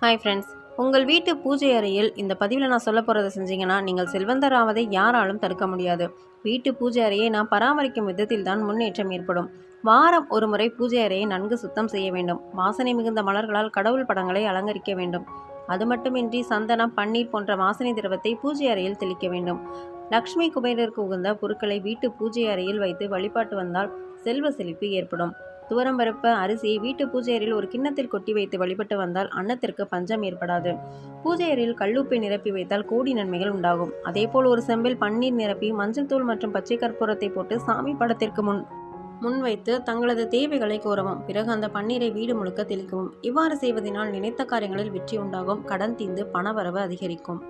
Hi friends உங்கள் வீட்டு பூஜை அறையில் இந்த பதிவில் நான் சொல்ல போகிறத செஞ்சீங்கன்னா நீங்கள் செல்வந்தராவதை யாராலும் தடுக்க முடியாது. வீட்டு பூஜை அறையை நாம் பராமரிக்கும் விதத்தில் தான் முன்னேற்றம் ஏற்படும். வாரம் ஒரு முறை பூஜை அறையை நன்கு சுத்தம் செய்ய வேண்டும். வாசனை மிகுந்த மலர்களால் கடவுள் படங்களை அலங்கரிக்க வேண்டும். அது மட்டுமின்றி சந்தனம் பன்னீர் போன்ற வாசனை திரவத்தை பூஜை அறையில் தெளிக்க வேண்டும். லக்ஷ்மி குபேரருக்கு உகந்த பொருட்களை வீட்டு பூஜை அறையில் வைத்து வழிபாட்டு வந்தால் செல்வ செழிப்பு ஏற்படும். துவரம் பருப்பு அரிசியை வீட்டு பூஜை அறையில் ஒரு கிண்ணத்தில் கொட்டி வைத்து வழிபட்டு வந்தால் அன்னத்திற்கு பஞ்சம் ஏற்படாது. பூஜை அறையில் கல்லுப்பை நிரப்பி வைத்தால் கோடி நன்மைகள் உண்டாகும். அதேபோல் ஒரு செம்பில் பன்னீர் நிரப்பி மஞ்சள் தூள் மற்றும் பச்சை கற்பூரத்தை போட்டு சாமி படத்திற்கு முன் முன்வைத்து தங்களது தேவைகளை கோரவும். பிறகு அந்த பன்னீரை வீடு முழுக்க தெளிக்கவும். இவ்வாறு செய்வதனால் நினைத்த காரியங்களில் வெற்றி உண்டாகும். கடன் தீந்து பணவரவு அதிகரிக்கும்.